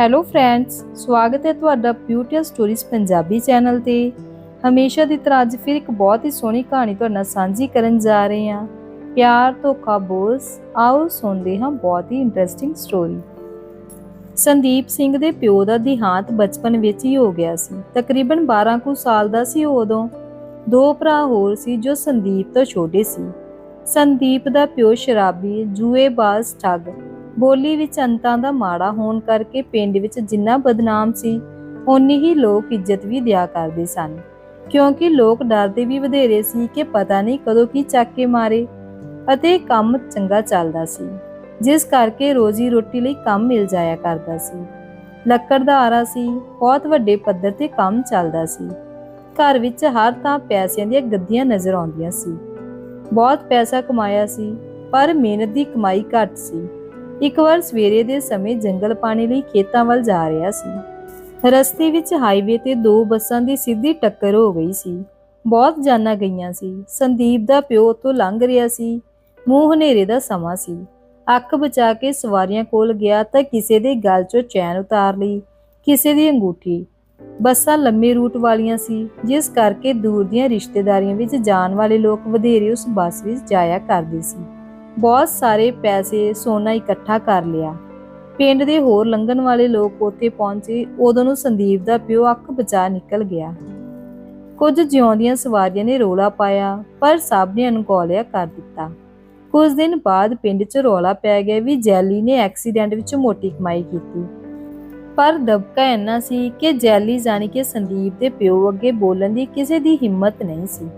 Hello friends ਸਵਾਗਤ ਹੈ ਤੁਹਾਡਾ ਬਿਊਟੀਅਲ ਸਟੋਰੀਜ਼ ਪੰਜਾਬੀ ਚੈਨਲ ਤੇ। ਹਮੇਸ਼ਾ ਦੀ ਤਰ੍ਹਾਂ ਅੱਜ ਫਿਰ ਇੱਕ ਬਹੁਤ ਹੀ ਸੋਹਣੀ ਕਹਾਣੀ ਤੁਹਾਡੇ ਨਾਲ ਸਾਂਝੀ ਕਰਨ ਜਾ ਰਹੇ ਹਾਂ। ਪਿਆਰ, ਧੋਖਾ ਬੋਸ ਆਓ ਸੁਣਦੇ ਹਾਂ ਬਹੁਤ ਹੀ ਇੰਟਰਸਟਿੰਗ ਸਟੋਰੀ ਸੰਦੀਪ ਸਿੰਘ ਦੇ ਪਿਓ ਦਾ ਦਿਹਾਂਤ ਬਚਪਨ ਵਿੱਚ ਹੀ ਹੋ ਗਿਆ ਸੀ। ਤਕਰੀਬਨ 12 ਕੁ ਸਾਲ ਦਾ ਸੀ ਉਦੋਂ। ਦੋ ਭਰਾ ਹੋਰ ਸੀ ਜੋ ਸੰਦੀਪ ਤੋਂ ਛੋਟੇ ਸੀ। ਸੰਦੀਪ ਦਾ ਪਿਓ ਸ਼ਰਾਬੀ ਜੂਏਬਾਜ਼ ਠੱਗ ਬੋਲੀ ਵਿੱਚ ਅੰਤਾਂ ਦਾ ਮਾੜਾ ਹੋਣ ਕਰਕੇ ਪਿੰਡ ਵਿੱਚ ਜਿੰਨਾ ਬਦਨਾਮ ਸੀ, ਓਨੀ ਹੀ ਲੋਕ ਇੱਜ਼ਤ ਵੀ ਦਿਆ ਕਰਦੇ ਸਨ। ਕਿਉਂਕਿ ਲੋਕ ਡਰਦੇ ਵੀ ਵਧੇਰੇ ਸੀ ਕਿ ਪਤਾ ਨਹੀਂ ਕਦੋਂ ਕੀ ਚੱਕ ਕੇ ਮਾਰੇ ਅਤੇ ਕੰਮ ਚੰਗਾ ਚੱਲਦਾ ਸੀ, ਜਿਸ ਕਰਕੇ ਰੋਜ਼ੀ ਰੋਟੀ ਲਈ ਕੰਮ ਮਿਲ ਜਾਇਆ ਕਰਦਾ ਸੀ। ਲੱਕੜ ਦਾ ਆਰਾ ਸੀ, ਬਹੁਤ ਵੱਡੇ ਪੱਧਰ ਤੇ ਕੰਮ ਚੱਲਦਾ ਸੀ। ਘਰ ਵਿੱਚ ਹਰ ਤਾਂ ਪੈਸਿਆਂ ਦੀਆਂ ਗੱਦੀਆਂ ਨਜ਼ਰ ਆਉਂਦੀਆਂ ਸੀ। ਬਹੁਤ ਪੈਸਾ ਕਮਾਇਆ ਸੀ, ਪਰ ਮਿਹਨਤ ਦੀ ਕਮਾਈ ਘੱਟ ਸੀ। ਇੱਕ ਵਾਰ ਸਵੇਰੇ ਦੇ ਸਮੇਂ ਜੰਗਲ ਪਾਣੀ ਲਈ ਖੇਤਾਂ ਵੱਲ ਜਾ ਰਿਹਾ ਸੀ। ਰਸਤੇ ਵਿੱਚ ਹਾਈਵੇ ਤੇ ਦੋ ਬੱਸਾਂ ਦੀ ਸਿੱਧੀ ਟੱਕਰ ਹੋ ਗਈ ਸੀ। ਬਹੁਤ ਜਾਨਾਂ ਗਈਆਂ ਸੀ। ਸੰਦੀਪ ਦਾ ਪਿਓ ਉੱਥੋਂ ਲੰਘ ਰਿਹਾ ਸੀ। ਮੂੰਹ ਹਨੇਰੇ ਦਾ ਸਮਾਂ ਸੀ। ਅੱਖ ਬਚਾ ਕੇ ਸਵਾਰੀਆਂ ਕੋਲ ਗਿਆ ਤਾਂ ਕਿਸੇ ਦੇ ਗਲ 'ਚੋਂ ਚੈਨ ਉਤਾਰ ਲਈ, ਕਿਸੇ ਦੀ ਅੰਗੂਠੀ। ਬੱਸਾਂ ਲੰਮੇ ਰੂਟ ਵਾਲੀਆਂ ਸੀ, ਜਿਸ ਕਰਕੇ ਦੂਰ ਦੀਆਂ ਰਿਸ਼ਤੇਦਾਰੀਆਂ ਵਿੱਚ ਜਾਣ ਵਾਲੇ ਲੋਕ ਵਧੇਰੇ ਉਸ ਬੱਸ ਵਿੱਚ ਜਾਇਆ ਕਰਦੇ ਸੀ। ਬਹੁਤ ਸਾਰੇ ਪੈਸੇ ਸੋਨਾ ਇਕੱਠਾ ਕਰ ਲਿਆ। ਪਿੰਡ ਦੇ ਹੋਰ ਲੰਘਣ ਵਾਲੇ ਲੋਕ ਉੱਥੇ ਪਹੁੰਚੇ, ਉਦੋਂ ਨੂੰ ਸੰਦੀਪ ਦਾ ਪਿਓ ਅੱਖ ਬਚਾ ਨਿਕਲ ਗਿਆ। ਕੁਝ ਜਿਉਂਦੀਆਂ ਸਵਾਰੀਆਂ ਨੇ ਰੋਲਾ ਪਾਇਆ, ਪਰ ਸਭ ਨੇ ਅਨਕੋਲਿਆ ਕਰ ਦਿੱਤਾ। ਕੁਝ ਦਿਨ ਬਾਅਦ ਪਿੰਡ 'ਚ ਰੋਲਾ ਪੈ ਗਿਆ ਵੀ ਜੈਲੀ ਨੇ ਐਕਸੀਡੈਂਟ ਵਿੱਚ ਮੋਟੀ ਕਮਾਈ ਕੀਤੀ। ਪਰ ਦਬਕਾ ਇੰਨਾ ਸੀ ਕਿ ਜੈਲੀ ਜਾਣੀ ਕਿ ਸੰਦੀਪ ਦੇ ਪਿਓ ਅੱਗੇ ਬੋਲਣ ਦੀ ਕਿਸੇ ਦੀ ਹਿੰਮਤ ਨਹੀਂ ਸੀ।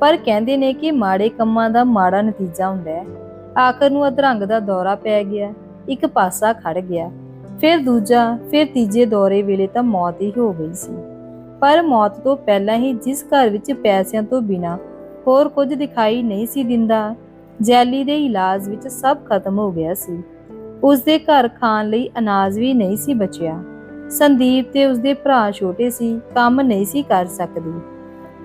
ਪਰ ਕਹਿੰਦੇ ਨੇ ਕਿ ਮਾੜੇ ਕੰਮਾਂ ਦਾ ਮਾੜਾ ਨਤੀਜਾ ਹੁੰਦਾ ਹੈ। ਆਖਰ ਨੂੰ ਅਧਰੰਗ ਦਾ ਦੌਰਾ ਪੈ ਗਿਆ। ਇੱਕ ਪਾਸਾ ਖੜ ਗਿਆ। ਫਿਰ ਦੂਜਾ, ਫਿਰ ਤੀਜੇ ਦੌਰੇ ਵੇਲੇ ਤਾਂ ਮੌਤ ਹੀ ਹੋ ਗਈ ਸੀ। ਪਰ ਮੌਤ ਤੋਂ ਪਹਿਲਾਂ ਹੀ ਜਿਸ ਘਰ ਵਿੱਚ ਪੈਸਿਆਂ ਤੋਂ ਬਿਨਾ ਹੋਰ ਕੁਝ ਦਿਖਾਈ ਨਹੀਂ ਸੀ ਦਿੰਦਾ, ਜੈਲੀ ਦੇ ਇਲਾਜ ਵਿੱਚ ਸਭ ਖਤਮ ਹੋ ਗਿਆ ਸੀ। ਉਸ ਦੇ ਘਰ ਖਾਣ ਲਈ ਅਨਾਜ ਵੀ ਨਹੀਂ ਸੀ ਬਚਿਆ। ਸੰਦੀਪ ਤੇ ਉਸ ਦੇ ਭਰਾ ਛੋਟੇ ਸੀ, ਕੰਮ ਨਹੀਂ ਸੀ ਕਰ ਸਕਦੀ।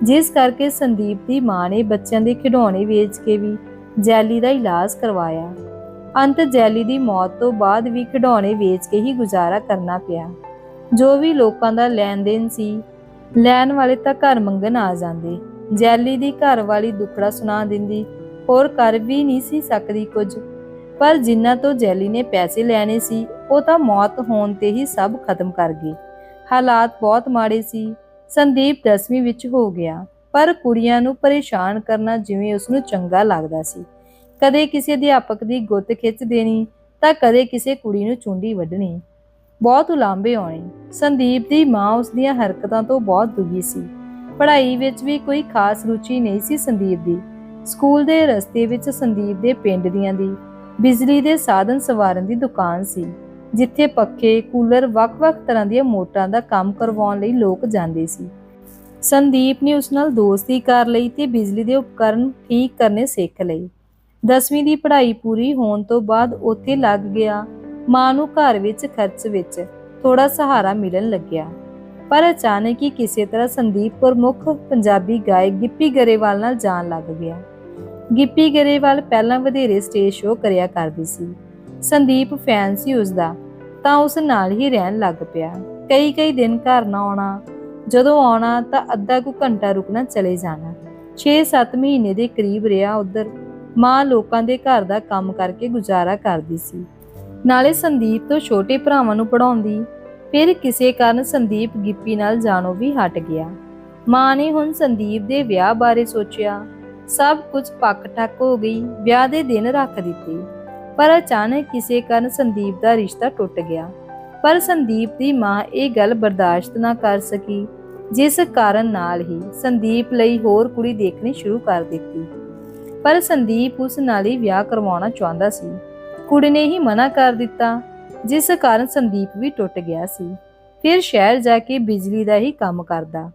ਜਿਸ ਕਰਕੇ ਸੰਦੀਪ ਦੀ ਮਾਂ ਨੇ ਬੱਚਿਆਂ ਦੇ ਖਿਡੌਣੇ ਵੇਚ ਕੇ ਵੀ ਜੈਲੀ ਦਾ ਇਲਾਜ ਕਰਵਾਇਆ। ਅੰਤ ਜੈਲੀ ਦੀ ਮੌਤ ਤੋਂ ਬਾਅਦ ਵੀ ਖਿਡੌਣੇ ਵੇਚ ਕੇ ਹੀ ਗੁਜ਼ਾਰਾ ਕਰਨਾ ਪਿਆ। ਜੋ ਵੀ ਲੋਕਾਂ ਦਾ ਲੈਣ ਦੇਣ ਸੀ, ਲੈਣ ਵਾਲੇ ਤਾਂ ਘਰ ਮੰਗਣ ਆ ਜਾਂਦੇ। ਜੈਲੀ ਦੀ ਘਰ ਵਾਲੀ ਦੁਖੜਾ ਸੁਣਾ ਦਿੰਦੀ, ਹੋਰ ਕਰ ਵੀ ਨਹੀਂ ਸੀ ਸਕਦੀ ਕੁਝ। ਪਰ ਜਿਨ੍ਹਾਂ ਤੋਂ ਜੈਲੀ ਨੇ ਪੈਸੇ ਲੈਣੇ ਸੀ, ਉਹ ਤਾਂ ਮੌਤ ਹੋਣ ਤੇ ਹੀ ਸਭ ਖਤਮ ਕਰ ਗਏ। ਹਾਲਾਤ ਬਹੁਤ ਮਾੜੇ ਸੀ। ਸੰਦੀਪ 10ਵੀਂ ਵਿੱਚ ਹੋ ਗਿਆ। ਪਰ ਕੁੜੀਆਂ ਨੂੰ ਪਰੇਸ਼ਾਨ ਕਰਨਾ ਜਿਵੇਂ ਉਸ ਨੂੰ ਚੰਗਾ ਲੱਗਦਾ ਸੀ। ਕਦੇ ਕਿਸੇ ਅਧਿਆਪਕ ਦੀ ਗੁੱਤ ਖਿੱਚ ਦੇਣੀ, ਤਾਂ ਕਦੇ ਕਿਸੇ ਕੁੜੀ ਨੂੰ ਚੁੰਡੀ ਵੱਢਣੀ। ਬਹੁਤ ਉਲਾਂਭੇ ਆਉਣੇ। ਸੰਦੀਪ ਦੀ ਮਾਂ ਉਸ ਦੀਆਂ ਹਰਕਤਾਂ ਤੋਂ ਬਹੁਤ ਦੁਖੀ ਸੀ। ਪੜ੍ਹਾਈ ਵਿੱਚ ਵੀ ਕੋਈ ਖਾਸ ਰੁਚੀ ਨਹੀਂ ਸੀ ਸੰਦੀਪ ਦੀ। ਸਕੂਲ ਦੇ ਰਸਤੇ ਵਿੱਚ ਸੰਦੀਪ ਦੇ ਪਿੰਡ ਦੀਆਂ ਦੀ, ਬਿਜਲੀ ਦੇ ਸਾਧਨ ਸਵਾਰਨ ਦੀ ਦੁਕਾਨ ਸੀ, ਜਿੱਥੇ ਪੱਖੇ, ਕੂਲਰ ਵੱਖ-ਵੱਖ ਤਰ੍ਹਾਂ ਦੀਆਂ ਮੋਟਰਾਂ ਦਾ ਕੰਮ ਕਰਵਾਉਣ ਲਈ ਲੋਕ ਜਾਂਦੇ ਸੀ। ਸੰਦੀਪ ਨੇ ਉਸ ਨਾਲ ਦੋਸਤੀ ਕਰ ਲਈ ਤੇ ਬਿਜਲੀ ਦੇ ਉਪਕਰਨ ਠੀਕ ਕਰਨੇ ਸਿੱਖ ਲਏ। 10ਵੀਂ ਦੀ ਪੜ੍ਹਾਈ ਪੂਰੀ ਹੋਣ ਤੋਂ ਬਾਅਦ ਉੱਥੇ ਲੱਗ ਗਿਆ ਮਾਂ ਨੂੰ ਘਰ ਵਿੱਚ ਖਰਚ ਵਿੱਚ ਥੋੜਾ ਸਹਾਰਾ ਮਿਲਣ ਲੱਗਿਆ। ਪਰ ਅਚਾਨਕ ਹੀ ਕਿਸੇ ਤਰ੍ਹਾਂ ਸੰਦੀਪ ਪ੍ਰਮੁੱਖ ਪੰਜਾਬੀ ਗਾਇਕ ਗਿੱਪੀ ਗਰੇਵਾਲ ਨਾਲ ਜਾਣ ਲੱਗ ਗਿਆ। ਗਿੱਪੀ ਗਰੇਵਾਲ ਪਹਿਲਾਂ ਵਧੇਰੇ ਸਟੇਜ ਸ਼ੋਅ ਕਰਿਆ ਕਰਦੀ ਸੀ। ਸੰਦੀਪ ਫੈਨ ਸੀ ਉਸ ਦਾ ਤਾਂ ਉਸ ਨਾਲ ਹੀ ਰਹਿਣ ਲੱਗ ਪਿਆ। ਕਈ ਕਈ ਦਿਨ ਘਰ ਨਾ ਆਉਣਾ ਜਦੋਂ ਆਉਣਾ ਤਾਂ ਅੱਧਾ ਕੁ ਘੰਟਾ ਰੁਕਣਾ ਚਲੇ ਜਾਣਾ। 6-7 ਮਹੀਨੇ ਦੇ ਕਰੀਬ ਰਿਹਾ ਉਧਰ। ਮਾਂ ਲੋਕਾਂ ਦੇ ਘਰ ਦਾ ਕੰਮ ਕਰਕੇ ਗੁਜ਼ਾਰਾ ਕਰਦੀ ਸੀ। ਨਾਲੇ ਸੰਦੀਪ ਤੋਂ ਛੋਟੇ ਭਰਾਵਾਂ ਨੂੰ ਪੜਾਉਂਦੀ ਫਿਰ ਕਿਸੇ ਕਾਰਨ ਸੰਦੀਪ ਗਿੱਪੀ ਨਾਲ ਜਾਣੋ ਵੀ ਹਟ ਗਿਆ। ਮਾਂ ਨੇ ਹੁਣ ਸੰਦੀਪ ਦੇ ਵਿਆਹ ਬਾਰੇ ਸੋਚਿਆ। ਸਭ ਕੁਝ ਪੱਕ ਠੱਕ ਹੋ ਗਈ, ਵਿਆਹ ਦੇ ਦਿਨ ਰੱਖ ਦਿੱਤੇ। ਪਰ ਅਚਾਨਕ ਕਿਸੇ ਕਾਰਨ ਸੰਦੀਪ ਦਾ ਰਿਸ਼ਤਾ ਟੁੱਟ ਗਿਆ। ਪਰ ਸੰਦੀਪ ਦੀ ਮਾਂ ਇਹ ਗੱਲ ਬਰਦਾਸ਼ਤ ਨਾ ਕਰ ਸਕੀ। ਜਿਸ ਕਾਰਨ ਨਾਲ ਹੀ ਸੰਦੀਪ ਲਈ ਹੋਰ ਕੁੜੀ ਦੇਖਣੀ ਸ਼ੁਰੂ ਕਰ ਦਿੱਤੀ। ਪਰ ਸੰਦੀਪ ਉਸ ਨਾਲ ਹੀ ਵਿਆਹ ਕਰਵਾਉਣਾ ਚਾਹੁੰਦਾ ਸੀ। ਕੁੜੀ ਨੇ ਹੀ ਮਨਾ ਕਰ ਦਿੱਤਾ, ਜਿਸ ਕਾਰਨ ਸੰਦੀਪ ਵੀ ਟੁੱਟ ਗਿਆ ਸੀ। ਫਿਰ ਸ਼ਹਿਰ ਜਾ ਕੇ ਬਿਜਲੀ ਦਾ ਹੀ ਕੰਮ ਕਰਦਾ।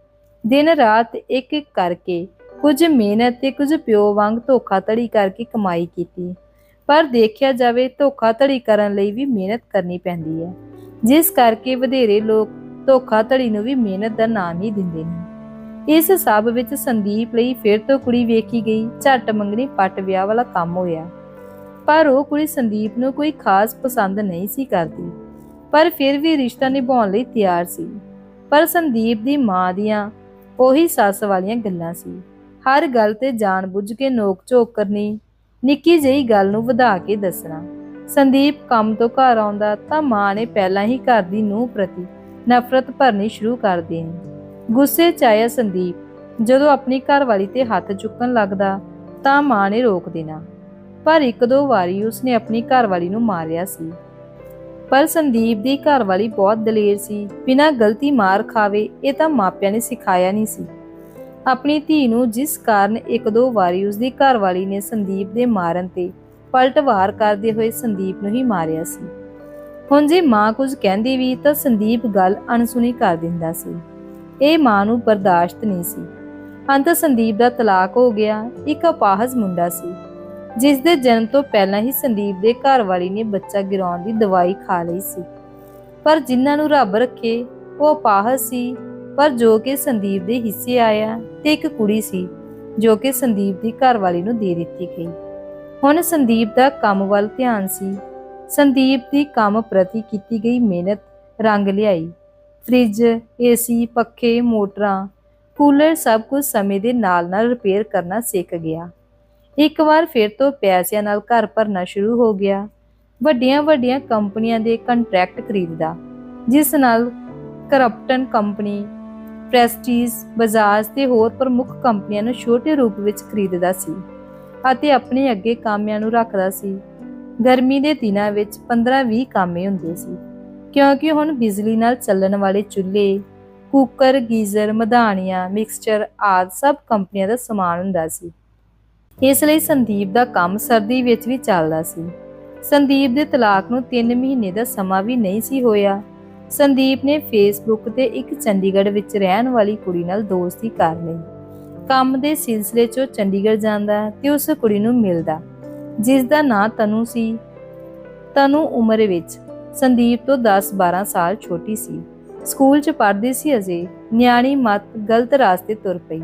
ਦਿਨ ਰਾਤ ਇੱਕ ਇੱਕ ਕਰਕੇ ਕੁਝ ਮਿਹਨਤ ਤੇ ਕੁਝ ਪਿਓ ਵਾਂਗ ਧੋਖਾਧੜੀ ਕਰਕੇ ਕਮਾਈ ਕੀਤੀ। ਪਰ ਦੇਖਿਆ ਜਾਵੇ ਧੋਖਾਧੜੀ ਕਰਨ ਲਈ ਵੀ ਮਿਹਨਤ ਕਰਨੀ ਪੈਂਦੀ ਹੈ। ਜਿਸ ਕਰਕੇ ਵਧੇਰੇ ਲੋਕ ਧੋਖਾਧੜੀ ਨੂੰ ਵੀ ਮਿਹਨਤ ਦਾ ਨਾਮ ਹੀ ਦਿੰਦੇ ਨੇ। ਇਸ ਸਭ ਵਿੱਚ ਸੰਦੀਪ ਲਈ ਫਿਰ ਤੋਂ ਕੁੜੀ ਵੇਖੀ ਗਈ, ਝੱਟ ਮੰਗਣੀ ਪੱਟ ਵਿਆਹ ਵਾਲਾ ਕੰਮ ਹੋਇਆ। ਪਰ ਉਹ ਕੁੜੀ ਸੰਦੀਪ ਨੂੰ ਕੋਈ ਖਾਸ ਪਸੰਦ ਨਹੀਂ ਸੀ ਕਰਦੀ, ਪਰ ਫਿਰ ਵੀ ਰਿਸ਼ਤਾ ਨਿਭਾਉਣ ਲਈ ਤਿਆਰ ਸੀ। ਪਰ ਸੰਦੀਪ ਦੀ ਮਾਂ ਦੀਆਂ ਉਹੀ ਸੱਸ ਵਾਲੀਆਂ ਗੱਲਾਂ ਸੀ। ਹਰ ਗੱਲ ਤੇ ਜਾਣਬੁੱਝ ਕੇ ਨੋਕ-ਝੋਕ ਕਰਨੀ, ਨਿੱਕੀ ਜਿਹੀ ਗੱਲ ਨੂੰ ਵਧਾ ਕੇ ਦੱਸਣਾ। ਸੰਦੀਪ ਕੰਮ ਤੋਂ ਘਰ ਆਉਂਦਾ ਤਾਂ ਮਾਂ ਨੇ ਪਹਿਲਾਂ ਹੀ ਘਰ ਦੀ ਨੂੰਹ ਪ੍ਰਤੀ ਨਫ਼ਰਤ ਭਰਨੀ ਸ਼ੁਰੂ ਕਰ ਦੇਣੀ। ਗੁੱਸੇ 'ਚ ਆਇਆ ਸੰਦੀਪ, ਜਦੋਂ ਆਪਣੀ ਘਰਵਾਲੀ ਤੇ ਹੱਥ ਚੁੱਕਣ ਲੱਗਦਾ, ਤਾਂ ਮਾਂ ਨੇ ਰੋਕ ਦੇਣਾ। ਪਰ ਇੱਕ ਦੋ ਵਾਰੀ ਉਸਨੇ ਆਪਣੀ ਘਰਵਾਲੀ ਨੂੰ ਮਾਰਿਆ ਸੀ। ਪਰ ਸੰਦੀਪ ਦੀ ਘਰਵਾਲੀ ਬਹੁਤ ਦਲੇਰ ਸੀ। ਬਿਨਾਂ ਗਲਤੀ ਮਾਰ ਖਾਵੇ, ਇਹ ਤਾਂ ਮਾਪਿਆਂ ਨੇ ਸਿਖਾਇਆ ਨਹੀਂ ਸੀ। ਆਪਣੀ ਧੀ ਨੂੰ ਜਿਸ ਕਾਰਨ ਇੱਕ ਦੋ ਵਾਰੀ ਉਸਦੀ ਘਰਵਾਲੀ ਨੇ ਸੰਦੀਪ ਦੇ ਮਾਰਨ ਤੇ ਪਲਟਵਾਰ ਕਰਦੇ ਹੋਏ ਸੰਦੀਪ ਨੂੰ ਹੀ ਮਾਰਿਆ ਸੀ। ਹੁਣ ਜੇ ਮਾਂ ਕੁਝ ਕਹਿੰਦੀ ਵੀ ਤਾਂ ਸੰਦੀਪ ਗੱਲ ਅਣਸੁਣੀ ਕਰ ਦਿੰਦਾ ਸੀ। ਇਹ ਮਾਂ ਨੂੰ ਬਰਦਾਸ਼ਤ ਨਹੀਂ ਸੀ। ਅੰਤ ਸੰਦੀਪ ਦਾ ਤਲਾਕ ਹੋ ਗਿਆ, ਇੱਕ ਅਪਾਹਜ ਮੁੰਡਾ ਸੀ। ਜਿਸ ਦੇ ਜਨਮ ਤੋਂ ਪਹਿਲਾਂ ਹੀ ਸੰਦੀਪ ਦੇ ਘਰ ਵਾਲੀ ਨੇ ਬੱਚਾ ਗਿਰਾਉਣ ਦੀ ਦਵਾਈ ਖਾ ਲਈ ਸੀ। ਪਰ ਜਿਨ੍ਹਾਂ ਨੂੰ ਰੱਬ ਰੱਖੇ, ਉਹ ਅਪਾਹਜ ਸੀ। ਪਰ ਜੋ ਕਿ ਸੰਦੀਪ ਦੇ ਹਿੱਸੇ ਆਇਆ ਤੇ ਇੱਕ ਕੁੜੀ ਸੀ, ਜੋ ਕਿ ਸੰਦੀਪ ਦੀ ਘਰ ਵਾਲੀ ਨੂੰ ਦੇ ਦਿੱਤੀ ਗਈ। ਹੁਣ ਸੰਦੀਪ ਦਾ ਕੰਮ ਵੱਲ ਧਿਆਨ ਸੀ। ਸੰਦੀਪ ਦੀ ਕੰਮ ਪ੍ਰਤੀ ਕੀਤੀ ਗਈ ਮਿਹਨਤ, ਰੰਗ ਲਿਆਈ। ਫ੍ਰਿਜ, ਏਸੀ, ਪੱਖੇ, ਮੋਟਰਾਂ, ਕੂਲਰ ਸਭ ਕੁਝ ਸਮੇਂ ਦੇ ਨਾਲ-ਨਾਲ ਰਿਪੇਅਰ ਕਰਨਾ ਸਿੱਖ ਗਿਆ। ਇੱਕ ਵਾਰ ਫਿਰ ਤੋਂ ਪੈਸਿਆਂ ਨਾਲ ਘਰ ਭਰਨਾ ਸ਼ੁਰੂ ਹੋ ਗਿਆ। ਵੱਡੀਆਂ-ਵੱਡੀਆਂ ਕੰਪਨੀਆਂ ਦੇ ਕੰਟਰੈਕਟ ਖਰੀਦਦਾ, ਜਿਸ ਨਾਲ ਕਰਪਟਨ ਕੰਪਨੀ, ਪ੍ਰੈਸਟੀਜ, ਬਜਾਜ ਤੇ ਹੋਰ ਪ੍ਰਮੁੱਖ ਕੰਪਨੀਆਂ ਨੂੰ ਛੋਟੇ ਰੂਪ ਵਿੱਚ ਖਰੀਦਦਾ ਸੀ ਅਤੇ ਆਪਣੇ ਅੱਗੇ ਕਾਮਿਆਂ ਨੂੰ ਰੱਖਦਾ ਸੀ। ਗਰਮੀ ਦੇ ਦਿਨਾਂ ਵਿੱਚ 15-20 ਕਾਮੇ ਹੁੰਦੇ ਸੀ। ਕਿਉਂਕਿ ਹੁਣ ਬਿਜਲੀ ਨਾਲ ਚੱਲਣ ਵਾਲੇ ਚੁੱਲ੍ਹੇ, ਕੁੱਕਰ, ਗੀਜ਼ਰ, ਮਧਾਣੀਆਂ, ਮਿਕਸਚਰ ਆਦਿ ਸਭ ਕੰਪਨੀਆਂ ਦਾ ਸਮਾਨ ਹੁੰਦਾ ਸੀ। ਇਸ ਲਈ ਸੰਦੀਪ ਦਾ ਕੰਮ ਸਰਦੀ ਵਿੱਚ ਵੀ ਚੱਲਦਾ ਸੀ। ਸੰਦੀਪ ਦੇ ਤਲਾਕ ਨੂੰ 3 ਮਹੀਨੇ ਦਾ ਸਮਾਂ ਵੀ ਨਹੀਂ ਸੀ ਹੋਇਆ। ਸੰਦੀਪ ਨੇ ਫੇਸਬੁੱਕ ਤੇ ਇੱਕ ਚੰਡੀਗੜ੍ਹ ਵਿੱਚ ਰਹਿਣ ਵਾਲੀ ਕੁੜੀ ਨਾਲ ਦੋਸਤੀ ਕਰ ਲਈ। ਕੰਮ ਦੇ ਸਿਲਸਿਲੇ 'ਚ ਉਹ ਚੰਡੀਗੜ੍ਹ ਜਾਂਦਾ ਤੇ ਉਸ ਕੁੜੀ ਨੂੰ ਮਿਲਦਾ। ਜਿਸ ਦਾ ਨਾਂ ਤਨੂ ਸੀ। ਤਨੂ ਉਮਰ ਵਿੱਚ ਸੰਦੀਪ ਤੋਂ 10-12 ਸਾਲ ਛੋਟੀ ਸੀ। ਸਕੂਲ 'ਚ ਪੜ੍ਹਦੀ ਸੀ ਅਜੇ। ਨਿਆਣੀ ਮਤ ਗਲਤ ਰਾਸਤੇ ਤੁਰ ਪਈ।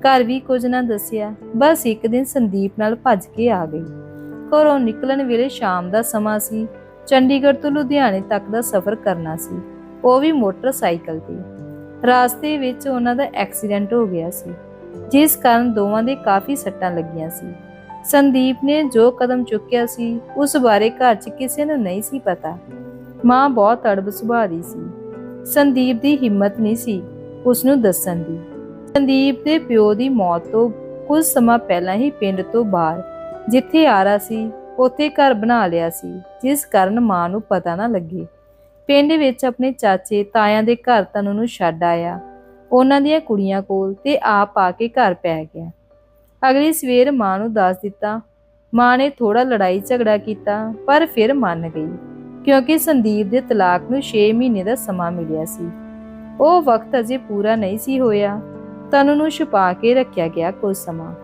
ਘਰ ਵੀ ਕੁਝ ਨਾ ਦੱਸਿਆ। ਬਸ ਇੱਕ ਦਿਨ ਸੰਦੀਪ ਨਾਲ ਭੱਜ ਕੇ ਆ ਗਈ। ਘਰੋਂ ਨਿਕਲਣ ਵੇਲੇ ਸ਼ਾਮ ਦਾ ਸਮਾਂ ਸੀ। ਚੰਡੀਗੜ੍ਹ ਤੋਂ ਲੁਧਿਆਣੇ ਤੱਕ ਦਾ ਸਫ਼ਰ ਕਰਨਾ ਸੀ। ਉਹ ਵੀ ਮੋਟਰਸਾਈਕਲ ਤੇ। ਰਾਸਤੇ ਵਿੱਚ ਉਹਨਾਂ ਦਾ ਐਕਸੀਡੈਂਟ ਹੋ ਗਿਆ ਸੀ। ਜਿਸ ਕਾਰਨ ਦੋਵਾਂ ਦੇ ਕਾਫੀ ਸੱਟਾਂ ਲੱਗੀਆਂ ਸੀ। ਸੰਦੀਪ ਨੇ ਜੋ ਕਦਮ ਚੁੱਕਿਆ ਸੀ, ਉਸ ਬਾਰੇ ਘਰ 'ਚ ਕਿਸੇ ਨੂੰ ਨਹੀਂ ਸੀ ਪਤਾ। ਮਾਂ ਬਹੁਤ ਅੜਬ ਸੁਭਾਅ ਦੀ ਸੀ। ਸੰਦੀਪ ਦੀ ਹਿੰਮਤ ਨਹੀਂ ਸੀ ਉਸ ਨੂੰ ਦੱਸਣ ਦੀ। ਸੰਦੀਪ ਦੇ ਪਿਓ ਦੀ ਮੌਤ ਤੋਂ ਕੁਝ ਸਮਾਂ ਪਹਿਲਾਂ ਹੀ ਪਿੰਡ ਤੋਂ ਬਾਹਰ, ਜਿੱਥੇ ਆਰਾ ਸੀ, ਉੱਥੇ ਘਰ ਬਣਾ ਲਿਆ ਸੀ, ਜਿਸ ਕਾਰਨ ਮਾਂ ਨੂੰ ਪਤਾ ਨਾ ਲੱਗੇ। ਪਿੰਡ ਵਿੱਚ ਆਪਣੇ ਚਾਚੇ, ਤਾਇਆਂ ਦੇ ਘਰ ਤਨ ਨੂੰ ਛੱਡ ਆਇਆ। ਉਹਨਾਂ ਦੀਆਂ ਕੁੜੀਆਂ ਕੋਲ ਤੇ ਆਪ ਆ ਕੇ ਘਰ ਪੈ ਗਿਆ। ਅਗਲੀ ਸਵੇਰ ਮਾਂ ਨੂੰ ਦੱਸ ਦਿੱਤਾ। ਮਾਂ ਨੇ ਥੋੜਾ ਲੜਾਈ ਝਗੜਾ ਕੀਤਾ, ਪਰ ਫਿਰ ਮੰਨ ਗਈ, ਕਿਉਂਕਿ ਸੰਦੀਪ ਦੇ ਤਲਾਕ ਨੂੰ 6 ਮਹੀਨੇ ਦਾ ਸਮਾਂ ਮਿਲਿਆ ਸੀ। ਉਹ ਵਕਤ ਅਜੇ ਪੂਰਾ ਨਹੀਂ ਸੀ ਹੋਇਆ। ਤਨ ਨੂੰ ਛੁਪਾ ਕੇ ਰੱਖਿਆ ਗਿਆ ਕੁਝ ਸਮਾਂ।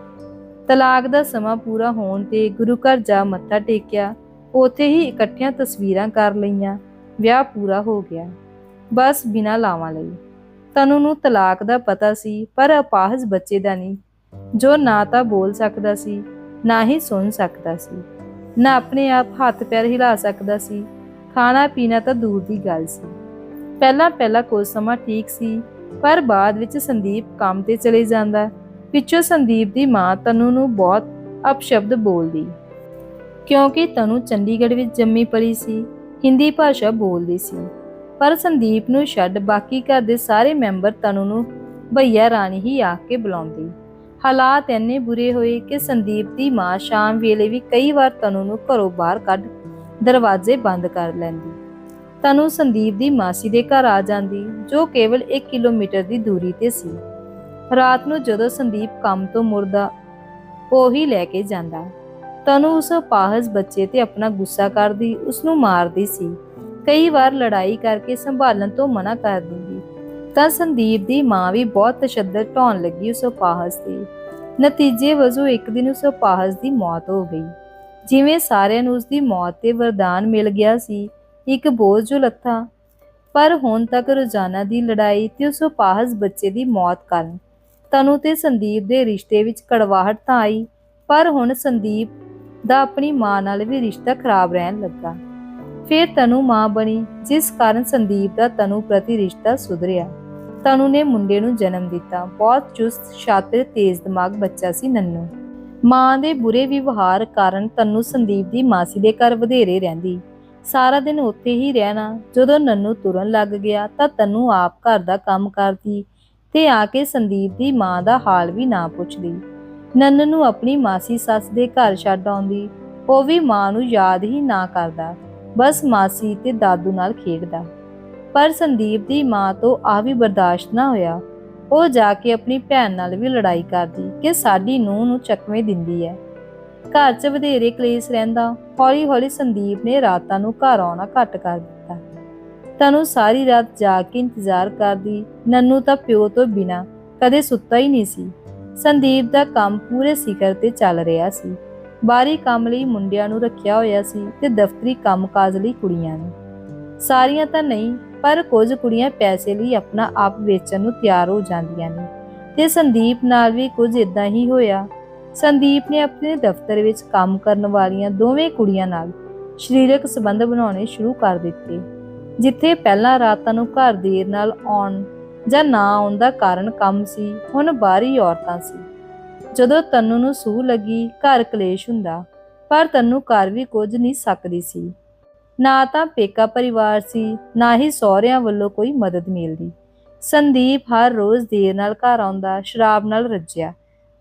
ਤਲਾਕ ਦਾ ਸਮਾਂ ਪੂਰਾ ਹੋਣ ਤੇ ਗੁਰੂ ਘਰ ਜਾ ਮੱਥਾ ਟੇਕਿਆ। ਉਥੇ ਹੀ ਇਕੱਠੀਆਂ ਤਸਵੀਰਾਂ ਕਰ ਲਈਆਂ। ਵਿਆਹ ਪੂਰਾ ਹੋ ਗਿਆ। ਬਸ ਬਿਨਾਂ ਲਾਵਾਂ ਲਈ। ਤਨੂ ਨੂੰ ਤਲਾਕ ਦਾ ਪਤਾ ਸੀ, ਪਰ ਅਪਾਹਜ ਬੱਚੇ ਦਾ ਨਹੀਂ। ਜੋ ਨਾ ਤਾਂ ਬੋਲ ਸਕਦਾ ਸੀ, ਨਾ ਹੀ ਸੁਣ ਸਕਦਾ ਸੀ, ਨਾ ਆਪਣੇ ਆਪ ਹੱਥ ਪੈਰ ਹਿਲਾ ਸਕਦਾ ਸੀ, ਖਾਣਾ ਪੀਣਾ ਤਾਂ ਦੂਰ ਦੀ ਗੱਲ ਸੀ। ਪਹਿਲਾਂ ਪਹਿਲਾਂ ਕੁਝ ਸਮਾਂ ਠੀਕ ਸੀ, ਪਰ ਬਾਅਦ ਵਿੱਚ ਸੰਦੀਪ ਕੰਮ ਤੇ ਚਲੇ ਜਾਂਦਾ, ਪਿੱਛੋਂ ਸੰਦੀਪ ਦੀ ਮਾਂ ਤਨੂ ਨੂੰ ਬਹੁਤ ਅਪਸ਼ਬਦ ਬੋਲਦੀ। ਕਿਉਂਕਿ ਤਨੂ ਚੰਡੀਗੜ੍ਹ ਵਿੱਚ ਜੰਮੀ ਪਲੀ ਸੀ, ਹਿੰਦੀ ਭਾਸ਼ਾ ਬੋਲਦੀ ਸੀ। ਪਰ ਸੰਦੀਪ ਨੂੰ ਛੱਡ ਬਾਕੀ ਘਰ ਦੇ ਸਾਰੇ ਮੈਂਬਰ ਤਨੂ ਨੂੰ ਭਈਆ ਰਾਣੀ ਹੀ ਆਖ ਕੇ ਬੁਲਾਉਂਦੀ। ਹਾਲਾਤ ਇੰਨੇ ਬੁਰੇ ਹੋਏ ਕਿ ਸੰਦੀਪ ਦੀ ਮਾਂ ਸ਼ਾਮ ਵੇਲੇ ਵੀ ਕਈ ਵਾਰ ਤਨੂ ਨੂੰ ਘਰੋਂ ਬਾਹਰ ਕੱਢ ਦਰਵਾਜ਼ੇ ਬੰਦ ਕਰ ਲੈਂਦੀ। ਤਨੂ ਸੰਦੀਪ ਦੀ ਮਾਸੀ ਦੇ ਘਰ ਆ ਜਾਂਦੀ, ਜੋ ਕੇਵਲ 1 ਕਿਲੋਮੀਟਰ ਦੀ ਦੂਰੀ ਤੇ ਸੀ। ਰਾਤ ਨੂੰ ਜਦੋਂ ਸੰਦੀਪ ਕੰਮ ਤੋਂ ਮੁਰਦਾ ਉਹੀ ਲੈ ਕੇ ਜਾਂਦਾ। ਤਨੂ ਉਸ ਪਾਹਜ ਬੱਚੇ ਤੇ ਆਪਣਾ ਗੁੱਸਾ ਕਰਦੀ ਉਸ ਨੂੰ ਮਾਰਦੀ ਸੀ। ਕਈ ਵਾਰ ਲੜਾਈ ਕਰਕੇ ਸੰਭਾਲਣ ਤੋਂ ਮਨਾ ਕਰਦੀ। ਤਾਂ ਸੰਦੀਪ ਦੀ ਮਾਂ ਵੀ ਬਹੁਤ ਤਸ਼ੱਦਦ ਢਾਉਣ ਲੱਗੀ ਉਸ ਉਪਾਹਸ ਤੇ। ਨਤੀਜੇ ਵਜੋਂ ਇੱਕ ਦਿਨ ਉਸ ਪਾਹਜ ਦੀ ਮੌਤ ਹੋ ਗਈ। ਜਿਵੇਂ ਸਾਰਿਆਂ ਨੂੰ ਉਸ ਦੀ ਮੌਤ ਤੇ ਵਰਦਾਨ ਮਿਲ ਗਿਆ ਸੀ, ਇੱਕ ਬੋਝ ਜੋ ਲੱਥਾ। ਪਰ ਹੁਣ ਤੱਕ ਰੋਜ਼ਾਨਾ ਦੀ ਲੜਾਈ ਤੇ ਉਸ ਉਪਾਹਸ ਬੱਚੇ ਦੀ ਮੌਤ ਕਾਰਨ। ਤਨੂ ਤੇ ਸੰਦੀਪ ਦੇ ਰਿਸ਼ਤੇ ਵਿੱਚ ਕੜਵਾਹਟ ਤਾਂ ਆਈ, ਪਰ ਹੁਣ ਸੰਦੀਪ ਦਾ ਆਪਣੀ ਮਾਂ ਨਾਲ ਵੀ ਰਿਸ਼ਤਾ ਖਰਾਬ ਰਹਿਣ ਲੱਗਾ। ਫਿਰ ਤਨੂ ਮਾਂ ਬਣੀ, ਜਿਸ ਕਾਰਨ ਸੰਦੀਪ ਦਾ ਤਨੂ ਪ੍ਰਤੀ ਰਿਸ਼ਤਾ ਸੁਧਰਿਆ। ਤਨੂ ਨੇ ਮੁੰਡੇ ਨੂੰ ਜਨਮ ਦਿੱਤਾ। ਬਹੁਤ ਚੁਸਤ, ਸ਼ਾਤਰ, ਤੇਜ਼ ਦਿਮਾਗ ਬੱਚਾ ਸੀ ਨੰਨੂ। ਮਾਂ ਦੇ ਬੁਰੇ ਵਿਵਹਾਰ ਕਾਰਨ ਤਨੂ ਸੰਦੀਪ ਦੀ ਮਾਸੀ ਦੇ ਘਰ ਵਧੇਰੇ ਰਹਿੰਦੀ। ਸਾਰਾ ਦਿਨ ਉੱਥੇ ਹੀ ਰਹਿਣਾ। ਜਦੋਂ ਨੰਨੂ ਤੁਰਨ ਲੱਗ ਗਿਆ ਤਾਂ ਤਨੂ ਆਪ ਘਰ ਦਾ ਕੰਮ ਕਰਦੀ ਤੇ ਆ ਕੇ ਸੰਦੀਪ ਦੀ ਮਾਂ ਦਾ ਹਾਲ ਵੀ ਨਾ ਪੁੱਛਦੀ। ਨੰਨ ਨੂੰ ਆਪਣੀ ਮਾਸੀ ਸੱਸ ਦੇ ਘਰ ਛੱਡ ਆਉਂਦੀ। ਉਹ ਵੀ ਮਾਂ ਨੂੰ ਯਾਦ ਹੀ ਨਾ ਕਰਦਾ। ਬਸ ਮਾਸੀ ਤੇ ਦਾਦੂ ਨਾਲ ਖੇਡਦਾ। ਪਰ ਸੰਦੀਪ ਦੀ ਮਾਂ ਤੋਂ ਆ ਵੀ ਬਰਦਾਸ਼ਤ ਨਾ ਹੋਇਆ। ਉਹ ਜਾ ਕੇ ਆਪਣੀ ਭੈਣ ਨਾਲ ਵੀ ਲੜਾਈ ਕਰਦੀ ਕਿ ਸਾਡੀ ਨੂੰਹ ਨੂੰ ਚੱਕਵੇਂ ਦਿੰਦੀ ਹੈ ਘਰ 'ਚ ਵਧੇਰੇ ਕਲੇਸ਼ ਰਹਿੰਦਾ। ਹੌਲੀ-ਹੌਲੀ ਸੰਦੀਪ ਨੇ ਰਾਤਾਂ ਨੂੰ ਘਰ ਆਉਣਾ ਘੱਟ ਕਰ ਦਿੱਤਾ। ਤਨੂੰ ਸਾਰੀ ਰਾਤ ਜਾ ਕੇ ਇੰਤਜ਼ਾਰ ਕਰਦੀ। ਨੰਨੂ ਤਾਂ ਪਿਓ ਤੋਂ ਬਿਨਾ ਕਦੇ ਸੁੱਤਾ ਹੀ ਨਹੀਂ ਸੀ। ਸੰਦੀਪ ਦਾ ਕੰਮ ਪੂਰੇ ਸਿਖਰ ਤੇ ਚੱਲ ਰਿਹਾ ਸੀ। ਬਾਹਰੀ ਕੰਮ ਲਈ ਮੁੰਡਿਆਂ ਨੂੰ ਰੱਖਿਆ ਹੋਇਆ ਸੀ ਤੇ ਦਫ਼ਤਰੀ ਕੰਮਕਾਜ ਲਈ ਕੁੜੀਆਂ ਨੂੰ। ਸਾਰੀਆਂ ਤਾਂ ਨਹੀਂ, ਪਰ ਕੁਝ ਕੁੜੀਆਂ ਪੈਸੇ ਲਈ ਆਪਣਾ ਆਪ ਵੇਚਣ ਨੂੰ ਤਿਆਰ ਹੋ ਜਾਂਦੀਆਂ ਨੇ। ਤੇ ਸੰਦੀਪ ਨਾਲ ਵੀ ਕੁਝ ਇਦਾਂ ਹੀ ਹੋਇਆ। ਸੰਦੀਪ ਨੇ ਆਪਣੇ ਦਫ਼ਤਰ ਵਿੱਚ ਕੰਮ ਕਰਨ ਵਾਲੀਆਂ ਦੋਵੇਂ ਕੁੜੀਆਂ ਨਾਲ ਸਰੀਰਕ ਸੰਬੰਧ ਬਣਾਉਣੇ ਸ਼ੁਰੂ ਕਰ ਦਿੱਤੇ, ਜਿੱਥੇ ਪਹਿਲਾਂ ਰਾਤਾਂ ਨੂੰ ਘਰ ਦੇਰ ਨਾਲ ਆਉਣ ਜਾਂ ਨਾ ਆਉਣ ਦਾ ਕਾਰਨ ਕੰਮ ਸੀ, ਹੁਣ ਬਾਹਰੀ ਔਰਤਾਂ ਸੀ। ਜਦੋਂ ਤੰਨੂ ਨੂੰ ਸੂਹ ਲੱਗੀ, ਘਰ ਕਲੇਸ਼ ਹੁੰਦਾ, ਪਰ ਤੰਨੂ ਘਰ ਵੀ ਕੁਝ ਨਹੀਂ ਸਕਦੀ ਸੀ। ਨਾ ਤਾਂ ਪੇਕਾ ਪਰਿਵਾਰ ਸੀ, ਨਾ ਹੀ ਸਹੁਰਿਆਂ ਵੱਲੋਂ ਕੋਈ ਮਦਦ ਮਿਲਦੀ। ਸੰਦੀਪ ਹਰ ਰੋਜ਼ ਦੇਰ ਨਾਲ ਘਰ ਆਉਂਦਾ, ਸ਼ਰਾਬ ਨਾਲ ਰੱਜਿਆ।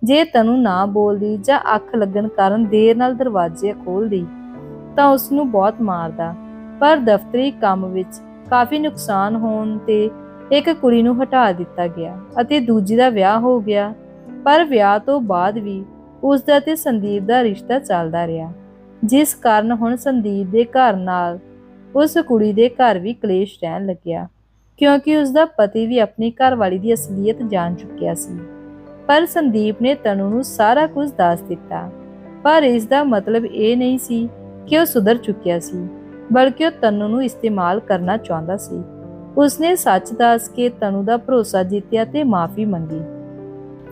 ਜੇ ਤਨੂ ਨਾ ਬੋਲਦੀ ਜਾਂ ਅੱਖ ਲੱਗਣ ਕਾਰਨ ਦੇਰ ਨਾਲ ਦਰਵਾਜ਼ੇ ਖੋਲਦੀ, ਤਾਂ ਉਸ ਨੂੰ ਬਹੁਤ ਮਾਰਦਾ। ਪਰ ਦਫ਼ਤਰੀ ਕੰਮ ਵਿੱਚ ਕਾਫੀ ਨੁਕਸਾਨ ਹੋਣ ਤੇ ਇੱਕ ਕੁੜੀ ਨੂੰ ਹਟਾ ਦਿੱਤਾ ਗਿਆ ਅਤੇ ਦੂਜੀ ਦਾ ਵਿਆਹ ਹੋ ਗਿਆ। ਪਰ ਵਿਆਹ ਤੋਂ ਬਾਅਦ ਵੀ ਉਸ ਦਾ ਤੇ ਸੰਦੀਪ ਦਾ ਰਿਸ਼ਤਾ ਚੱਲਦਾ ਰਿਹਾ। ਜਿਸ ਕਾਰਨ ਹੁਣ ਸੰਦੀਪ ਦੇ ਘਰ ਨਾਲ ਉਸ ਕੁੜੀ ਦੇ ਘਰ ਵੀ ਕਲੇਸ਼ ਰਹਿਣ ਲੱਗਿਆ, ਕਿਉਂਕਿ ਉਸ ਦਾ ਪਤੀ ਵੀ ਆਪਣੀ ਘਰਵਾਲੀ ਦੀ ਅਸਲੀਅਤ ਜਾਣ ਚੁੱਕਿਆ ਸੀ। ਪਰ ਸੰਦੀਪ ਨੇ ਤਨੂ ਨੂੰ ਸਾਰਾ ਕੁਝ ਦੱਸ ਦਿੱਤਾ। ਪਰ ਇਸ ਦਾ ਮਤਲਬ ਇਹ ਨਹੀਂ ਸੀ ਕਿ ਉਹ ਸੁਧਰ ਚੁੱਕਿਆ ਸੀ, ਬਲਕਿ ਉਹ ਤਨੂ ਨੂੰ ਇਸਤੇਮਾਲ ਕਰਨਾ ਚਾਹੁੰਦਾ ਸੀ। ਉਸਨੇ ਸੱਚ ਦੱਸ ਕੇ ਤਨੂ ਦਾ ਭਰੋਸਾ ਜਿੱਤਿਆ ਤੇ ਮਾਫੀ ਮੰਗੀ।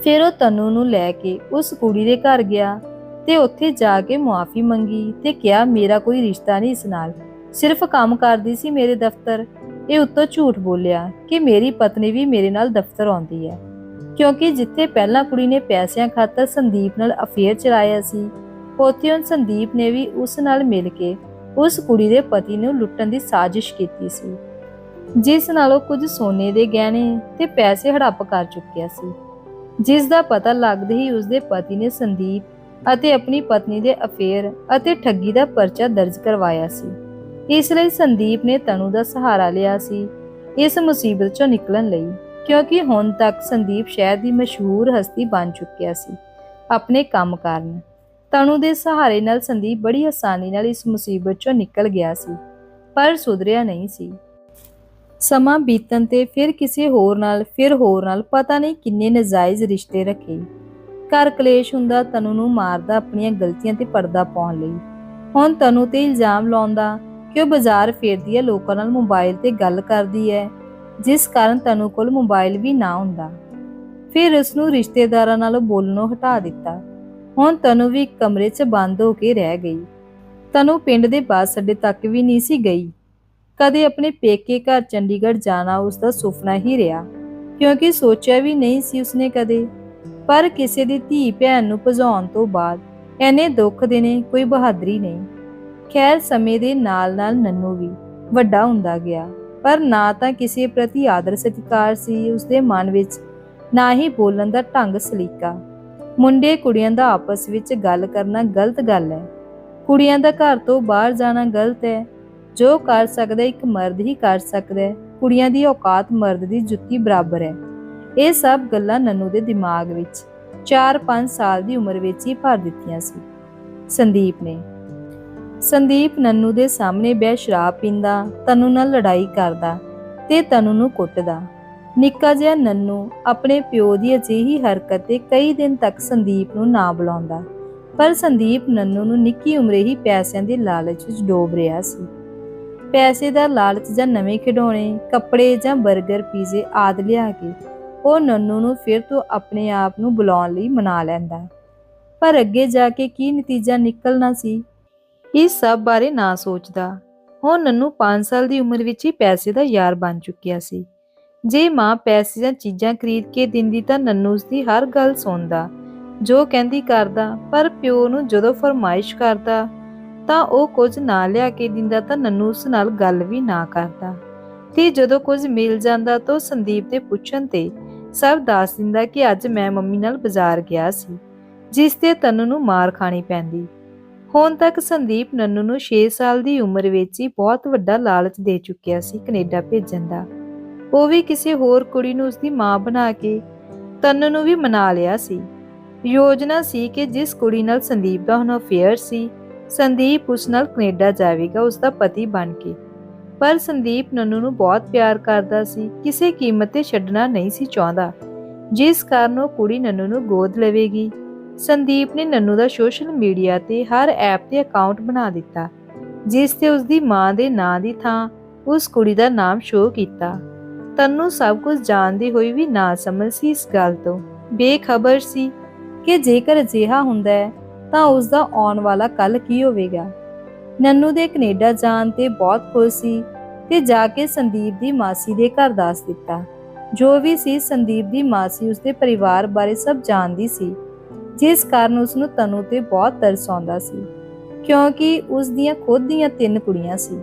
ਫਿਰ ਉਹ ਤਨੂ ਨੂੰ ਲੈ ਕੇ ਉਸ ਕੁੜੀ ਦੇ ਘਰ ਗਿਆ ਤੇ ਉੱਥੇ ਜਾ ਕੇ ਮੁਆਫੀ ਮੰਗੀ ਤੇ ਕਿਹਾ, ਮੇਰਾ ਕੋਈ ਰਿਸ਼ਤਾ ਨਹੀਂ ਇਸ ਨਾਲ। ਸਿਰਫ ਕੰਮ ਕਰਦੀ ਸੀ ਮੇਰੇ ਦਫ਼ਤਰ। ਇਹ ਉੱਤੋਂ ਝੂਠ ਬੋਲਿਆ ਕਿ ਮੇਰੀ ਪਤਨੀ ਵੀ ਮੇਰੇ ਨਾਲ ਦਫ਼ਤਰ ਆਉਂਦੀ ਹੈ। ਕਿਉਂਕਿ ਜਿੱਥੇ ਪਹਿਲਾਂ ਕੁੜੀ ਨੇ ਪੈਸਿਆਂ ਖਾਤਰ ਸੰਦੀਪ ਨਾਲ ਅਫੇਅਰ ਚਲਾਇਆ ਸੀ, ਉੱਥੇ ਹੁਣ ਸੰਦੀਪ ਨੇ ਵੀ ਉਸ ਨਾਲ ਮਿਲ ਕੇ ਉਸ ਕੁੜੀ ਦੇ ਪਤੀ ਨੂੰ ਲੁੱਟਣ ਦੀ ਸਾਜ਼ਿਸ਼ ਕੀਤੀ ਸੀ। ਜਿਸ ਨਾਲ ਉਹ ਕੁਝ ਸੋਨੇ ਦੇ ਗਹਿਣੇ ਤੇ ਪੈਸੇ ਹੜੱਪ ਕਰ ਚੁੱਕਿਆ ਸੀ। ਜਿਸ ਦਾ ਪਤਾ ਲੱਗਦੇ ਹੀ ਉਸਦੇ ਪਤੀ ਨੇ ਸੰਦੀਪ ਅਤੇ ਆਪਣੀ ਪਤਨੀ ਦੇ ਅਫੇਅਰ ਅਤੇ ਠੱਗੀ ਦਾ ਪਰਚਾ ਦਰਜ ਕਰਵਾਇਆ ਸੀ। ਇਸ ਲਈ ਸੰਦੀਪ ਨੇ ਤਨੂ ਦਾ ਸਹਾਰਾ ਲਿਆ ਸੀ ਇਸ ਮੁਸੀਬਤ ਚੋਂ ਨਿਕਲਣ ਲਈ, ਕਿਉਂਕਿ ਹੁਣ ਤੱਕ ਸੰਦੀਪ ਸ਼ਹਿਰ ਦੀ ਮਸ਼ਹੂਰ ਹਸਤੀ ਬਣ ਚੁੱਕਿਆ ਸੀ ਆਪਣੇ ਕੰਮ ਕਾਰਨ। ਤਨੂ ਦੇ ਸਹਾਰੇ ਨਾਲ ਸੰਦੀਪ ਬੜੀ ਆਸਾਨੀ ਨਾਲ ਇਸ ਮੁਸੀਬਤ ਚੋਂ ਨਿਕਲ ਗਿਆ ਸੀ, ਪਰ ਸੁਧਰਿਆ ਨਹੀਂ ਸੀ। ਸਮਾਂ ਬੀਤਣ ਤੇ ਫਿਰ ਕਿਸੇ ਹੋਰ ਨਾਲ, ਫਿਰ ਹੋਰ ਨਾਲ ਪਤਾ ਨਹੀਂ ਕਿੰਨੇ ਨਜਾਇਜ਼ ਰਿਸ਼ਤੇ ਰੱਖੇ। ਘਰ ਕਲੇਸ਼ ਹੁੰਦਾ ਤਨੂ ਨੂੰ ਮਾਰਦਾ ਆਪਣੀਆਂ ਗਲਤੀਆਂ ਤੇ ਪਰਦਾ ਪਾਉਣ ਲਈ। ਹੁਣ ਤਨੂ ਤੇ ਇਲਜ਼ਾਮ ਲਾਉਂਦਾ ਕਿ ਉਹ ਬਾਜ਼ਾਰ ਫੇਰਦੀ ਹੈ ਲੋਕਾਂ ਨਾਲ ਮੋਬਾਈਲ ਤੇ ਗੱਲ ਕਰਦੀ ਹੈ ਜਿਸ ਕਾਰਨ ਤਨੂ ਕੋਲ ਮੋਬਾਈਲ ਵੀ ਨਾ ਹੁੰਦਾ। ਫਿਰ ਉਸ ਨੂੰ ਰਿਸ਼ਤੇਦਾਰਾਂ ਨਾਲ ਬੋਲਣੋਂ ਹਟਾ ਦਿੱਤਾ। ਹੁਣ ਤਨੂ ਵੀ ਕਮਰੇ 'ਚ ਬੰਦ ਹੋ ਕੇ ਰਹਿ ਗਈ। ਤਨੂ ਪਿੰਡ ਦੇ ਬੱਸ ਅੱਡੇ ਤੱਕ ਵੀ ਨਹੀਂ ਸੀ ਗਈ। ਕਦੇ ਆਪਣੇ ਪੇਕੇ ਘਰ ਚੰਡੀਗੜ੍ਹ ਜਾਣਾ ਉਸ ਦਾ ਸੁਪਨਾ ਹੀ ਰਿਹਾ, ਕਿਉਂਕਿ ਸੋਚਿਆ ਵੀ ਨਹੀਂ ਸੀ ਉਸਨੇ ਕਦੇ। ਪਰ ਕਿਸੇ ਦੀ ਧੀ ਭੈਣ ਨੂੰ ਭਜਾਉਣ ਤੋਂ ਬਾਅਦ ਐਨੇ ਦੁੱਖ ਦੇਣੇ ਕੋਈ ਬਹਾਦਰੀ ਨਹੀਂ। ਖੈਰ ਸਮੇਂ ਦੇ ਨਾਲ-ਨਾਲ ਨੰਨੂ ਵੀ ਵੱਡਾ ਹੁੰਦਾ ਗਿਆ, ਪਰ ਨਾ ਤਾਂ ਕਿਸੇ ਪ੍ਰਤੀ ਆਦਰ ਸਤਿਕਾਰ ਸੀ ਉਸਦੇ ਮਨ ਵਿੱਚ, ਨਾ ਹੀ ਬੋਲਣ ਦਾ ਢੰਗ ਸਲੀਕਾ। ਮੁੰਡੇ ਕੁੜੀਆਂ ਦਾ ਆਪਸ ਵਿੱਚ ਗੱਲ ਕਰਨਾ ਗਲਤ ਗੱਲ ਹੈ। ਕੁੜੀਆਂ ਦਾ ਘਰ ਤੋਂ ਬਾਹਰ ਜਾਣਾ ਗਲਤ ਹੈ ਜੋ ਕਰ ਸਕਦਾ ਇੱਕ ਮਰਦ ਹੀ ਕਰ ਸਕਦਾ ਹੈ। ਕੁੜੀਆਂ ਦੀ ਔਕਾਤ ਮਰਦ ਦੀ ਜੁੱਤੀ ਬਰਾਬਰ ਹੈ। ਇਹ ਸਭ ਗੱਲਾਂ ਨੰਨੂ ਦੇ ਦਿਮਾਗ ਵਿੱਚ 4-5 ਸਾਲ ਦੀ ਉਮਰ ਵਿੱਚ ਹੀ ਭਰ ਦਿੱਤੀਆਂ ਸੀ। ਸੰਦੀਪ ਨੇ। ਸੰਦੀਪ ਨੰਨੂ ਦੇ ਸਾਹਮਣੇ ਬਹਿ ਸ਼ਰਾਬ ਪੀਂਦਾ, ਤਨੂ ਨਾਲ ਲੜਾਈ ਕਰਦਾ ਤੇ ਤਨੂ ਨੂੰ ਕੁੱਟਦਾ। ਨਿੱਕਾ ਜਿਹਾ ਨੰਨੂ ਆਪਣੇ ਪਿਓ ਦੀ ਅਜਿਹੀ ਹਰਕਤ ਤੇ ਕਈ ਦਿਨ ਤੱਕ ਸੰਦੀਪ ਨੂੰ ਨਾ ਬੁਲਾਉਂਦਾ। ਪਰ ਸੰਦੀਪ ਨੰਨੂ ਨੂੰ ਨਿੱਕੀ ਉਮਰੇ ਹੀ ਪੈਸਿਆਂ ਦੇ ਲਾਲਚ ਵਿੱਚ ਡੋਬ ਰਿਹਾ ਸੀ। ਪੈਸੇ ਦਾ ਲਾਲਚ ਜਾਂ ਨਵੇਂ ਖਿਡੌਣੇ, ਕੱਪੜੇ ਜਾਂ 버ਗਰ ਪੀਜ਼ੇ ਆਦ ਲਿਆ ਕੇ ਉਹ ਨੰਨੂ ਨੂੰ ਫਿਰ ਤੋਂ ਆਪਣੇ ਆਪ ਨੂੰ ਬੁਲਾਉਣ ਲਈ ਮਨਾ ਲੈਂਦਾ। ਪਰ ਅੱਗੇ ਜਾ ਕੇ ਕੀ ਨਤੀਜਾ ਨਿਕਲਣਾ ਸੀ? ਇਹ ਸਭ ਬਾਰੇ ਨਾ ਸੋਚਦਾ। ਹੁਣ ਨੰਨੂ 5 ਸਾਲ ਦੀ ਉਮਰ ਵਿੱਚ ਹੀ ਪੈਸੇ ਦਾ ਯਾਰ ਬਣ ਚੁੱਕਿਆ ਸੀ। ਜੇ ਮਾਂ ਪੈਸੇ ਜਾਂ ਚੀਜ਼ਾਂ ਖਰੀਦ ਕੇ ਦਿੰਦੀ ਤਾਂ ਨੰਨੂ ਉਸ ਦੀ ਹਰ ਗੱਲ ਸੁਣਦਾ। ਜੋ ਕਹਿੰਦੀ ਕਰਦਾ, ਪਰ ਪਿਓ ਨੂੰ ਜਦੋਂ ਫਰਮਾਇਸ਼ ਕਰਦਾ ਤਾਂ ਉਹ ਕੁਝ ਨਾ ਲਿਆ ਕੇ ਦਿੰਦਾ ਤਾਂ ਨੰਨੂ ਉਸ ਨਾਲ ਗੱਲ ਵੀ ਨਾ ਕਰਦਾ। ਤੇ ਜਦੋਂ ਕੁਝ ਮਿਲ ਜਾਂਦਾ ਤਾਂ ਉਹ ਸੰਦੀਪ ਦੇ ਪੁੱਛਣ ਤੇ ਸਭ ਦੱਸ ਦਿੰਦਾ ਕਿ ਅੱਜ ਮੈਂ ਮੰਮੀ ਨਾਲ ਬਾਜ਼ਾਰ ਗਿਆ ਸੀ, ਜਿਸ ਤੇ ਤਨੂ ਨੂੰ ਮਾਰ ਖਾਣੀ ਪੈਂਦੀ। ਹੁਣ ਤੱਕ ਸੰਦੀਪ ਨੰਨੂ ਨੂੰ 6 ਸਾਲ ਦੀ ਉਮਰ ਵਿੱਚ ਹੀ ਬਹੁਤ ਵੱਡਾ ਲਾਲਚ ਦੇ ਚੁੱਕਿਆ ਸੀ ਕੈਨੇਡਾ ਭੇਜਣ ਦਾ। ਉਹ ਵੀ ਕਿਸੇ ਹੋਰ ਕੁੜੀ ਨੂੰ ਉਸਦੀ ਮਾਂ ਬਣਾ ਕੇ ਤਨੂ ਨੂੰ ਵੀ ਮਨਾ ਲਿਆ ਸੀ। ਯੋਜਨਾ ਸੀ ਕਿ ਜਿਸ ਕੁੜੀ ਨਾਲ ਸੰਦੀਪ ਦਾ ਹੁਣ ਅਫੇਅਰ ਸੀ ਸੰਦੀਪ ਉਸ ਨਾਲ ਕੈਨੇਡਾ ਜਾਵੇਗਾ ਉਸ ਦਾ ਪਤੀ ਬਣ ਕੇ। ਪਰ ਸੰਦੀਪ ਨੰਨੂ ਨੂੰ ਬਹੁਤ ਪਿਆਰ ਕਰਦਾ ਸੀ, ਕਿਸੇ ਕੀਮਤ ਤੇ ਛੱਡਣਾ ਨਹੀਂ ਸੀ ਚਾਹੁੰਦਾ। ਜਿਸ ਕਾਰਨ ਉਹ ਕੁੜੀ ਨੰਨੂ ਨੂੰ ਗੋਦ ਲਵੇਗੀ। ਸੰਦੀਪ ਨੇ ਨੰਨੂ ਦਾ ਸੋਸ਼ਲ ਮੀਡੀਆ ਤੇ ਹਰ ਐਪ ਤੇ ਅਕਾਊਂਟ ਬਣਾ ਦਿੱਤਾ, ਜਿਸ ਤੇ ਉਸ ਦੀ ਮਾਂ ਦੇ ਨਾਂ ਦੀ ਥਾਂ, ਉਸ ਕੁੜੀ ਦਾ ਨਾਮ ਸ਼ੋਅ ਕੀਤਾ। ਤਨੂ ਸਭ ਕੁਝ ਜਾਣਦੀ ਹੋਈ ਵੀ ਨਾ ਸਮਝ ਸੀ ਇਸ ਗੱਲ ਤੋਂ। ਬੇਖਬਰ ਸੀ ਕਿ ਜੇਕਰ ਅਜਿਹਾ ਹੁੰਦਾ ਹੈ ਤਾਂ ਉਸ ਦਾ ਆਉਣ ਵਾਲਾ ਕੱਲ ਕੀ ਹੋਵੇਗਾ? ਨੰਨੂ ਦੇ ਕੈਨੇਡਾ ਜਾਣ ਤੇ ਬਹੁਤ ਖੁਸ਼ ਸੀ ਤੇ ਜਾ ਕੇ ਸੰਦੀਪ ਦੀ ਮਾਸੀ ਦੇ ਘਰ ਦੱਸ ਦਿੱਤਾ। ਜੋ ਵੀ ਸੀ, ਸੰਦੀਪ ਦੀ ਮਾਸੀ ਉਸਦੇ ਪਰਿਵਾਰ ਬਾਰੇ ਸਭ ਜਾਣਦੀ ਸੀ, ਜਿਸ ਕਾਰਨ ਉਸ ਨੂੰ ਤਨੂ ਤੇ ਬਹੁਤ ਤਰਸ ਆਉਂਦਾ ਸੀ, ਕਿਉਂਕਿ ਉਸ ਦੀਆਂ ਖੁਦ ਦੀਆਂ ਤਿੰਨ ਕੁੜੀਆਂ ਸੀ।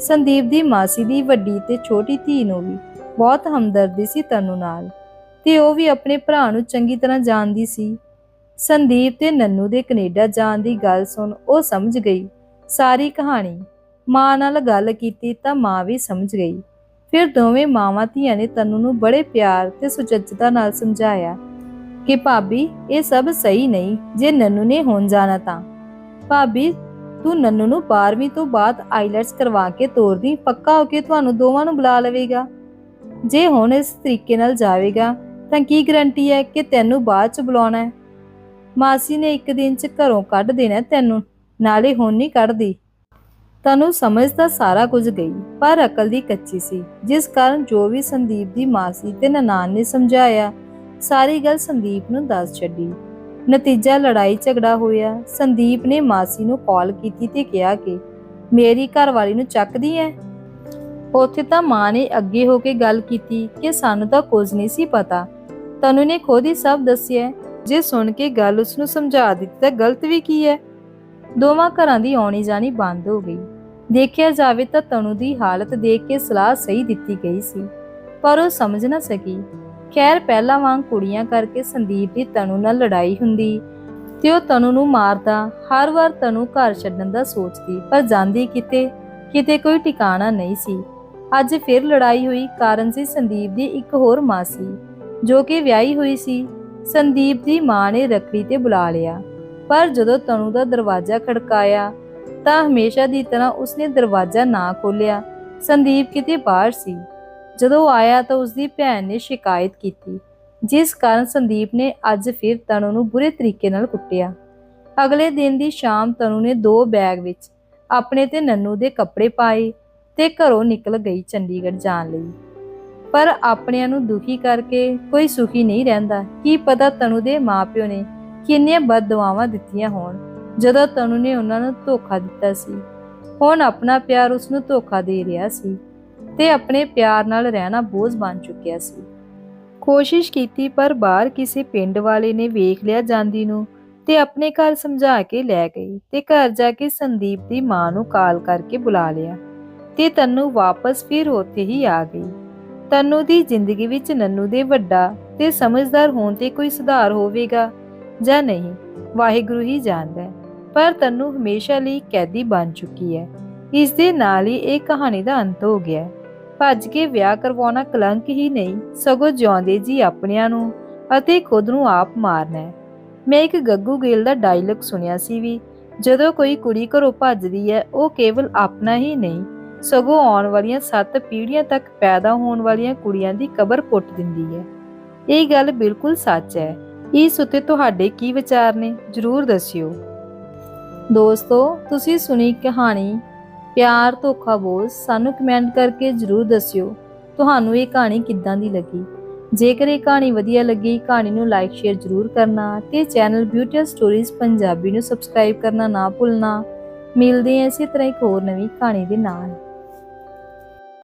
ਸੰਦੀਪ ਦੀ ਮਾਸੀ ਦੀ ਵੱਡੀ ਤੇ ਛੋਟੀ ਧੀ ਨੂੰ ਵੀ ਬਹੁਤ ਹਮਦਰਦੀ ਸੀ ਤਨੂ ਨਾਲ, ਤੇ ਉਹ ਵੀ ਆਪਣੇ ਭਰਾ ਨੂੰ ਚੰਗੀ ਤਰ੍ਹਾਂ ਜਾਣਦੀ ਸੀ। ਸੰਦੀਪ ਤੇ ਨੰਨੂ ਦੇ ਕੈਨੇਡਾ ਜਾਣ ਦੀ ਗੱਲ ਸੁਣ ਉਹ ਸਮਝ ਗਈ। ਸਾਰੀ ਕਹਾਣੀ ਮਾਂ ਨਾਲ ਗੱਲ ਕੀਤੀ ਤਾਂ ਮਾਂ ਵੀ ਸਮਝ ਗਈ। ਫਿਰ ਦੋਵੇਂ ਮਾਵਾਂ ਧੀਆਂ ਨੇ ਤਨੂ ਨੂੰ ਬੜੇ ਪਿਆਰ ਤੇ ਸੁਚੱਜਤਾ ਨਾਲ ਸਮਝਾਇਆ ਕਿ ਭਾਬੀ, ਇਹ ਸਭ ਸਹੀ ਨਹੀਂ, ਜੇ ਨੰਨੂ ਨੇ ਹੁਣ ਜਾਣਾ ਤਾਂ। ਭਾਬੀ, ਤੂੰ ਨੰਨੂ ਨੂੰ 12ਵੀਂ ਤੋਂ ਬਾਅਦ ਆਈਲੈਟਸ ਕਰਵਾ ਕੇ ਤੋਰਦੀ, ਪੱਕਾ ਹੋ ਕੇ ਤੁਹਾਨੂੰ ਦੋਵਾਂ ਨੂੰ ਬੁਲਾ ਲਵੇਗਾ। ਜੇ ਹੁਣ ਇਸ ਤਰੀਕੇ ਨਾਲ ਜਾਵੇਗਾ, ਤਾਂ ਕੀ ਗਰੰਟੀ ਹੈ ਕਿ ਤੈਨੂੰ ਬਾਅਦ ਚ ਬੁਲਾਉਣਾ ਹੈ? ਮਾਸੀ ਨੇ ਇੱਕ ਦਿਨ ਚ ਘਰੋਂ ਕੱਢ ਦੇਣਾ ਤੈਨੂੰ, ਨਾਲੇ ਹੁਣ ਨਹੀਂ ਕੱਢਦੀ। ਤਨੂੰ ਸਮਝ ਤਾਂ ਸਾਰਾ ਕੁਝ ਗਈ, ਪਰ ਅਕਲ ਦੀ ਕੱਚੀ ਸੀ, ਜਿਸ ਕਾਰਨ ਜੋ ਵੀ ਸੰਦੀਪ ਦੀ ਮਾਸੀ ਤੇ ਨਨਾਣ ਨੇ ਸਮਝਾਇਆ, ਸਾਰੀ ਗੱਲ ਸੰਦੀਪ ਨੂੰ ਦੱਸ ਛੱਡੀ। ਨਤੀਜਾ ਲੜਾਈ ਝਗੜਾ ਹੋਇਆ, ਸੰਦੀਪ ਨੇ ਮਾਸੀ ਨੂੰ ਕਾਲ ਕੀਤੀ ਤੇ ਕਿਹਾ ਕਿ, ਮੇਰੀ ਘਰਵਾਲੀ ਨੂੰ ਚੱਕਦੀ ਐ? ਉੱਥੇ ਤਾਂ ਮਾਂ ਨੇ ਅੱਗੇ ਹੋ ਕੇ ਗੱਲ ਕੀਤੀ ਕਿ ਸਾਨੂੰ ਤਾਂ ਕੁਝ ਨਹੀਂ ਸੀ ਪਤਾ। ਤਨੂ ਨੇ ਖੁਦ ਹੀ ਸਭ ਦੱਸਿਆ ਜੇ ਸੁਣ ਕੇ ਗੱਲ ਉਸ ਨੂੰ ਸਮਝਾ ਦਿੱਤੀ ਤਾਂ ਗਲਤ ਵੀ ਕੀ ਹੈ? ਦੋਵਾਂ ਘਰਾਂ ਦੀ ਆਉਣੀ ਜਾਣੀ ਬੰਦ ਹੋ ਗਈ। ਦੇਖਿਆ ਜਾਵੇ ਤਾਂ ਤਨੂ ਦੀ ਹਾਲਤ ਦੇਖ ਕੇ ਸਲਾਹ ਸਹੀ ਦਿੱਤੀ ਗਈ ਸੀ। ਪਰ ਉਹ ਸਮਝ ਨਾ ਸਕੀ। ਖੈਰ, ਪਹਿਲਾਂ ਵਾਂਗ ਕੁੜੀਆਂ ਕਰਕੇ ਸੰਦੀਪ ਦੀ ਤਨੂ ਨਾਲ ਲੜਾਈ ਹੁੰਦੀ। ਤੇ ਉਹ ਤਨੂ ਨੂੰ ਮਾਰਦਾ। ਹਰ ਵਾਰ ਤਨੂ ਘਰ ਛੱਡਣ ਦਾ ਸੋਚਦੀ, ਪਰ ਜਾਂਦੀ ਕਿਤੇ ਕਿਤੇ ਕੋਈ ਟਿਕਾਣਾ ਨਹੀਂ ਸੀ। ਅੱਜ ਫਿਰ ਲੜਾਈ ਹੋਈ, ਕਾਰਨ ਸੀ ਸੰਦੀਪ ਦੀ ਇੱਕ ਹੋਰ ਮਾਸੀ, ਜੋ ਕਿ ਵਿਆਹੀ ਹੋਈ ਸੀ। ਸੰਦੀਪ ਦੀ ਮਾਂ ਨੇ ਰੱਖੜੀ ਤੇ ਬੁਲਾ ਲਿਆ। ਪਰ ਜਦੋਂ ਤਨੂ ਦਾ ਦਰਵਾਜ਼ਾ ਖੜਕਾਇਆ, ਤਾਂ ਹਮੇਸ਼ਾ ਦੀ ਤਰ੍ਹਾਂ ਉਸਨੇ ਦਰਵਾਜ਼ਾ ਨਾ ਖੋਲ੍ਹਿਆ। ਸੰਦੀਪ ਕਿਤੇ ਬਾਹਰ ਸੀ। ਜਦੋਂ ਆਇਆ ਤਾਂ ਉਸਦੀ ਭੈਣ ਨੇ ਸ਼ਿਕਾਇਤ ਕੀਤੀ, ਜਿਸ ਕਾਰਨ ਸੰਦੀਪ ਨੇ ਅੱਜ ਫਿਰ ਤਨੂ ਨੂੰ ਬੁਰੇ ਤਰੀਕੇ ਨਾਲ ਕੁੱਟਿਆ। ਅਗਲੇ ਦਿਨ ਦੀ ਸ਼ਾਮ ਤਨੂ ਨੇ ਦੋ ਬੈਗ ਵਿੱਚ ਆਪਣੇ ਤੇ ਨੰਨੂ ਦੇ ਕੱਪੜੇ ਪਾਏ ਤੇ ਘਰੋਂ ਨਿਕਲ ਗਈ ਚੰਡੀਗੜ੍ਹ ਜਾਣ ਲਈ। ਪਰ ਆਪਣਿਆਂ ਨੂੰ ਦੁਖੀ ਕਰਕੇ ਕੋਈ ਸੁਖੀ ਨਹੀਂ ਰਹਿੰਦਾ। ਕੀ ਪਤਾ ਤਨੂ ਦੇ ਮਾਪਿਓ ਨੇ ਕਿੰਨੀਆਂ ਬਦਦੁਆਵਾਂ ਦਿੱਤੀਆਂ ਹੋਣ, ਜਦੋਂ ਤਨੂ ਨੇ ਉਹਨਾਂ ਨੂੰ ਧੋਖਾ ਦਿੱਤਾ ਸੀ। ਹੁਣ ਆਪਣਾ ਪਿਆਰ ਉਸ ਨੂੰ ਧੋਖਾ ਦੇ ਰਿਹਾ ਸੀ ਤੇ ਆਪਣੇ ਪਿਆਰ ਨਾਲ ਰਹਿਣਾ ਬੋਝ ਬਣ ਚੁੱਕਿਆ ਸੀ। ਕੋਸ਼ਿਸ਼ ਕੀਤੀ ਪਰ ਬਾਹਰ ਕਿਸੇ ਪਿੰਡ ਵਾਲੇ ਨੇ ਵੇਖ ਲਿਆ ਜਾਂਦੀ ਨੂੰ ਤੇ ਆਪਣੇ ਘਰ ਸਮਝਾ ਕੇ ਲੈ ਗਈ ਤੇ ਘਰ ਜਾ ਕੇ ਸੰਦੀਪ ਦੀ ਮਾਂ ਨੂੰ ਕਾਲ ਕਰਕੇ ਬੁਲਾ ਲਿਆ ਤੇ ਤਨੂ ਵਾਪਸ ਫਿਰ ਉੱਥੇ ਹੀ ਆ ਗਈ। ਤਨੂ ਦੀ ਜ਼ਿੰਦਗੀ ਵਿੱਚ ਨੰਨੂ ਦੇ ਵੱਡਾ ਤੇ ਸਮਝਦਾਰ ਹੋਣ ਤੇ ਕੋਈ ਸੁਧਾਰ ਹੋਵੇਗਾ ਜਾਂ ਨਹੀਂ, ਵਾਹਿਗੁਰੂ ਹੀ ਜਾਣਦਾ ਹੈ। ਪਰ ਤਨੂ ਹਮੇਸ਼ਾ ਲਈ ਕੈਦੀ ਬਣ ਚੁੱਕੀ ਹੈ। ਇਸ ਦੇ ਨਾਲ ਹੀ ਇਹ ਕਹਾਣੀ ਦਾ ਅੰਤ ਹੋ ਗਿਆ ਭੱਜ ਕੇ ਵਿਆਹ ਕਰਵਾਉਣਾ ਕਲੰਕ ਹੀ ਨਹੀਂ, ਸਗੋਂ ਜਿਉਂਦੇ ਜੀ ਆਪਣਿਆਂ ਨੂੰ ਅਤੇ ਖੁਦ ਨੂੰ ਆਪ ਮਾਰਨਾ ਹੈ। ਮੈਂ ਇੱਕ ਗੱਗੂ ਗੇਲ ਦਾ ਡਾਇਲੌਗ ਸੁਣਿਆ ਸੀ ਵੀ, ਜਦੋਂ ਕੋਈ ਕੁੜੀ ਘਰੋਂ ਭੱਜਦੀ ਹੈ, ਉਹ ਕੇਵਲ ਆਪਣਾ ਹੀ ਨਹੀਂ ਸਗੋਂ ਆਉਣ ਵਾਲੀਆਂ ਸੱਤ ਪੀੜ੍ਹੀਆਂ ਤੱਕ ਪੈਦਾ ਹੋਣ ਵਾਲੀਆਂ ਕੁੜੀਆਂ ਦੀ ਕਬਰ ਪੁੱਟ ਦਿੰਦੀ ਹੈ। ਇਹ ਗੱਲ ਬਿਲਕੁਲ ਸੱਚ ਹੈ। ਇਸ ਉੱਤੇ ਤੁਹਾਡੇ ਕੀ ਵਿਚਾਰ ਨੇ? ਜਰੂਰ ਦੱਸਿਓ। ਦੋਸਤੋ, ਤੁਸੀਂ ਸੁਣੀ ਕਹਾਣੀ, ਪਿਆਰ, ਧੋਖਾ, ਬੋਲ। ਸਾਨੂੰ ਕਮੈਂਟ ਕਰਕੇ ਜਰੂਰ ਦੱਸਿਓ। ਤੁਹਾਨੂੰ ਇਹ ਕਹਾਣੀ ਕਿੱਦਾਂ ਦੀ ਲੱਗੀ? ਜੇਕਰ ਇਹ ਕਹਾਣੀ ਵਧੀਆ ਲੱਗੀ, ਕਹਾਣੀ ਨੂੰ ਲਾਈਕ ਸ਼ੇਅਰ ਜਰੂਰ ਕਰਨਾ ਤੇ ਚੈਨਲ ਬਿਊਟੀ ਸਟੋਰੀਜ਼ ਪੰਜਾਬੀ ਨੂੰ ਸਬਸਕ੍ਰਾਈਬ ਕਰਨਾ ਨਾ ਭੁੱਲਣਾ। ਮਿਲਦੇ ਹਾਂ ਇਸੇ ਤਰ੍ਹਾਂ ਇੱਕ ਹੋਰ ਨਵੀਂ ਕਹਾਣੀ ਦੇ ਨਾਲ।